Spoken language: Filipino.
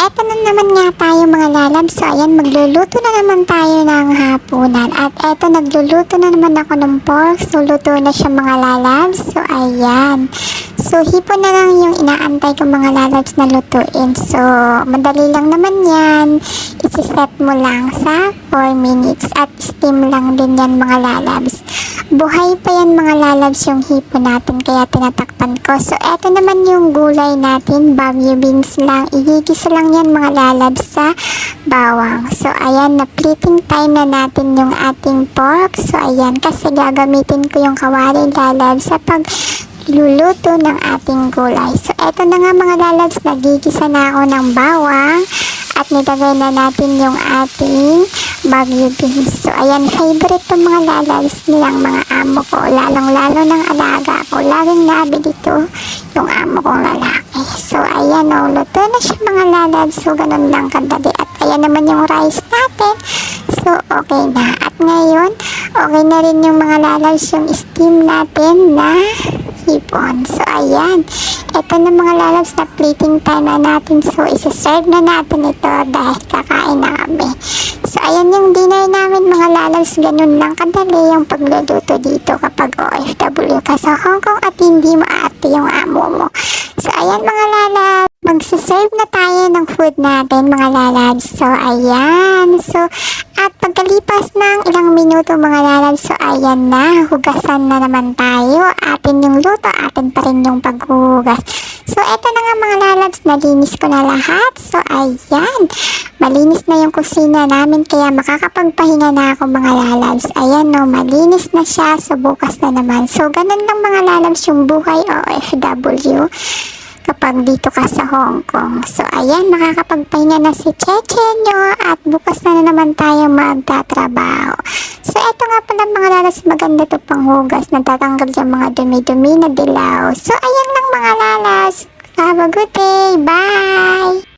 eto na naman nga tayo mga lalab. So, ayan, magluluto na naman tayo ng hapunan. At eto, nagluluto na naman ako ng pork. So, luto na siya mga lalab. So, ayan. So, hipon na lang yung inaantay ko mga lalabs na lutuin. So, madali lang naman yan. Isiset mo lang sa 4 minutes at steam lang din yan mga lalabs. Buhay pa yan mga lalabs yung hipon natin kaya tinatakpan ko. So, eto naman yung gulay natin. Bagyo beans lang. Igigisa lang yan mga lalabs sa bawang. So, ayan, na plating time na natin yung ating pork. So, ayan, kasi gagamitin ko yung kawali lalabs sa pag luluto ng ating gulay. So, eto na nga mga lalabs, nagigisa na ako ng bawang at nilagay na natin yung ating bagyo beans. So, ayan, favorite to mga lalabs nilang mga amo ko, lalong-lalo ng alaga ko. Laging nabi dito yung amo kong lalaki. So, ayan, o, luto na siya mga lalabs. So, ganun lang kadali. At ayan naman yung rice natin. So, okay na. At ngayon, okay na rin yung mga lalabs yung steam natin na hipon. So, ayan. Ito na mga lalabs na plating time na natin. So, isa-serve na natin ito dahil kakain na kami. So, ayan yung dinner namin mga lalabs. Ganun lang kadali yung pagluluto dito kapag OFW ka sa Hong Kong at hindi maarte yung amo mo. So, ayan mga lalabs. Magsaserve na tayo ng food natin mga lalabs. So, ayan. So, at pagkalipas ng ilang minuto mga lalabs, so ayan na, hugasan na naman tayo. Atin yung luto, atin pa rin yung paghuhugas. So, eto na nga mga lalabs, nalinis ko na lahat. So, ayan, malinis na yung kusina namin, kaya makakapagpahinga na ako mga lalabs. Ayan no, malinis na siya, so bukas na naman. So, ganun lang mga lalabs yung buhay OFW kapag dito ka sa Hong Kong. So, ayan, makakapagpahinga na si Cheche nyo at bukas na, na naman tayo magtatrabaho. So, eto nga pala mga lalas, maganda to panghugas. Natatanggal yung mga dumi-dumi na dilaw. So, ayan lang mga lalas. Have a good day. Bye!